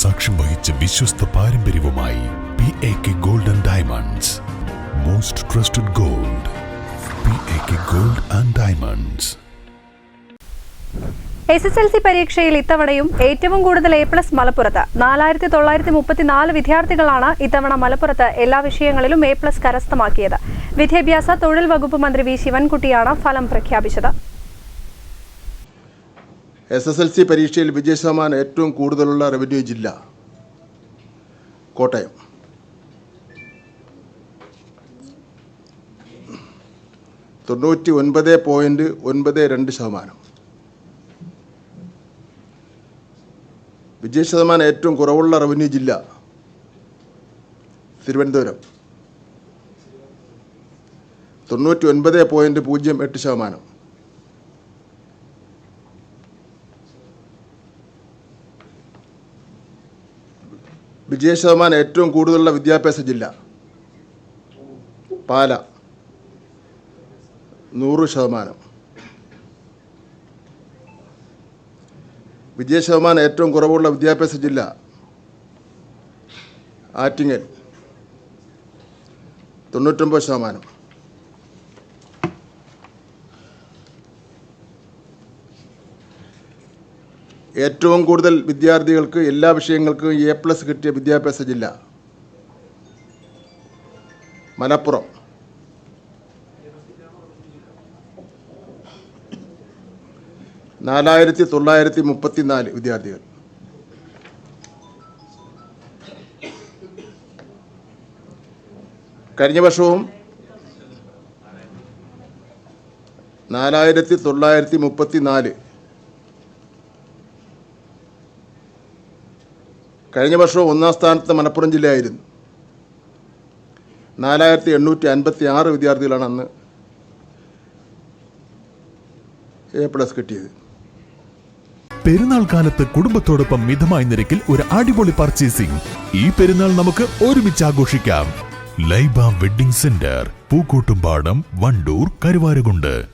സാക്ഷ്യം വഹിച്ച വിശ്വസ്ത പാരമ്പര്യവുമായി P A K gold and diamonds most trusted gold P A K gold and diamonds S S L C പരീക്ഷയിൽ ഇത്തവണയും ഏറ്റവും കൂടുതൽ എ പ്ലസ് മലപ്പുറത്ത്. നാലായിരത്തി തൊള്ളായിരത്തി മുപ്പത്തിനാല് വിദ്യാർത്ഥികളാണ് ഇത്തവണ മലപ്പുറത്ത് എല്ലാ വിഷയങ്ങളിലും എ പ്ലസ് കരസ്ഥമാക്കിയത്. വിദ്യാഭ്യാസ തൊഴിൽ വകുപ്പ് മന്ത്രി വി ശിവൻകുട്ടിയാണ് ഫലം പ്രഖ്യാപിച്ചത്. എസ് എസ് എൽ സി പരീക്ഷയിൽ വിജയശതമാനം ഏറ്റവും കൂടുതലുള്ള റവന്യൂ ജില്ല കോട്ടയം. തൊണ്ണൂറ്റി ഒൻപത് പോയിന്റ് ഒൻപത് രണ്ട് ശതമാനം. വിജയശതമാനം ഏറ്റവും കുറവുള്ള റവന്യൂ ജില്ല തിരുവനന്തപുരം. തൊണ്ണൂറ്റി ഒൻപത് പോയിന്റ് പൂജ്യം എട്ട് ശതമാനം. വിജയശതമാനം ഏറ്റവും കൂടുതലുള്ള വിദ്യാഭ്യാസ ജില്ല? പാല. നൂറ് ശതമാനം. വിജയ ശതമാനം ഏറ്റവും കുറവുള്ള വിദ്യാഭ്യാസ ജില്ല? ആറ്റിങ്ങൽ. തൊണ്ണൂറ്റൊമ്പത് ശതമാനം. ഏറ്റവും കൂടുതൽ വിദ്യാർത്ഥികൾക്ക് എല്ലാ വിഷയങ്ങൾക്കും എ പ്ലസ് കിട്ടിയ വിദ്യാഭ്യാസ ജില്ല? മലപ്പുറം. നാലായിരത്തി തൊള്ളായിരത്തി മുപ്പത്തി നാല് വിദ്യാർത്ഥികൾ. കഴിഞ്ഞ വർഷവും നാലായിരത്തി തൊള്ളായിരത്തി മുപ്പത്തി നാല് കഴിഞ്ഞ വർഷം ഒന്നാം സ്ഥാനത്ത് മലപ്പുറം ജില്ലയായിരുന്നു. നാലായിരത്തി എണ്ണൂറ്റി അൻപത്തി ആറ് വിദ്യാർത്ഥികളാണ് അന്ന് എ പ്ലസ് കിട്ടിയത്. പെരുന്നാൾ കാലത്ത് കുടുംബത്തോടൊപ്പം മിതമായ നിരക്കിൽ ഒരു അടിപൊളി പർച്ചേസിംഗ്. ഈ പെരുന്നാൾ നമുക്ക് ഒരുമിച്ച് ആഘോഷിക്കാം. Laiba wedding centre Pookkottumpadam Wandoor Karuvarakundu.